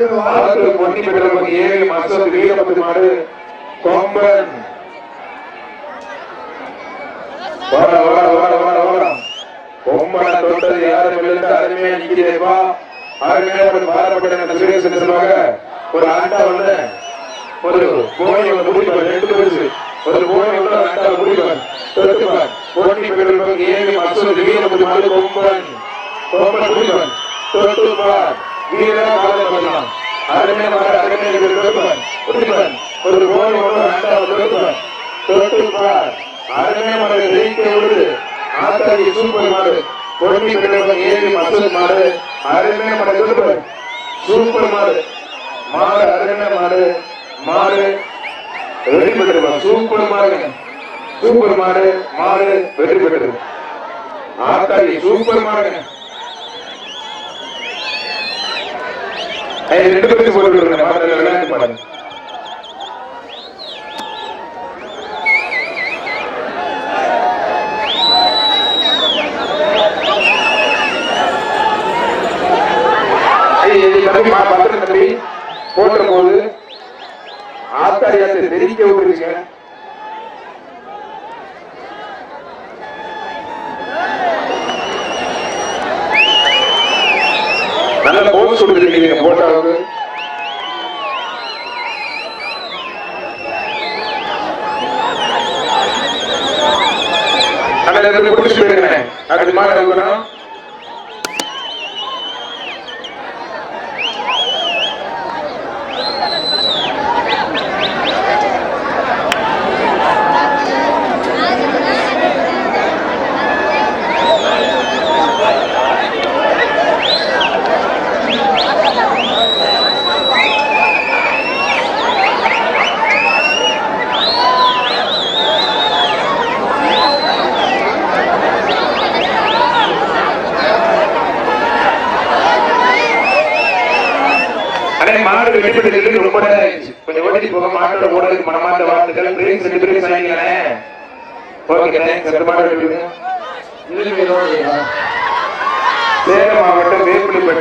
பொன்னி ஏழு மசோத் மாடு கொம்பன். கொம்பனை தொட்டது யாரும் அருமையா நிக்கிறேப்பா அருமையா ஒரு பாரப்பட்ட சொல்லுவாங்க. ஒரு ஆண்டா ஒண்ணு ஒரு கோயில் ஒன்று முடிப்பார் ரெண்டு ஒரு கோழி ஒன்று ஒரு ஆண்டா முடிப்பார். தொட்டுப்பார். பொன்னி பெற்றவங்க ஏழு மசோத் மாடு கொம்பன். கொம்பன் முடிப்பார். தொட்டுப்பார். அருமை மாடு அருமை தொட்டுப்பார் முடிப்பார் ஒரு கோழி ஒன்று ஒரு ஆண்டா தொட்டுப்பார் தொட்டுப்பார் அருமை மாடு ஜெயிக்க விடுது ஆத்தாடி சூப்பர் மாடு பொன்னி பெற்றவங்க ஏழு மசோத் மாடு அருமை மாடு தொட்டுப்பார் சூப்பர் மாடு மாடு அருமை மாடு மாடு வெற்றி பெற்றது. சூப்பர் மாடு சூப்பர் மாடு மாடு வெற்றி பெற்றது ஆத்தாடி சூப்பர் மாடு ரெண்டு பேருக்கு போட்டு விடுறேன் போட்ட போது ஆத்தாரியாத்தை தெரிவிக்க நல்ல போஸ் கொடுத்துருக்கீங்க போட்டோவுக்கு நல்ல இருந்து பிடிச்சி போயிருக்கேன் அது மாதிரி இருக்கணும் அடே மாடு வெட்டிப்பட்டு ரொம்ப கொஞ்சம் ஓடி போக மாட்டோட ஓடுறதுக்கு மனமார்ந்த வாழ்த்துக்கள் பிரின்ஸ் ரெண்டு பேரும் சொன்னீங்களே ஓகே தேங்க்ஸ் ரெண்டு மாடு வெட்டுங்க. சேலம் மாவட்டம் வேப்பிலிப்பட்டு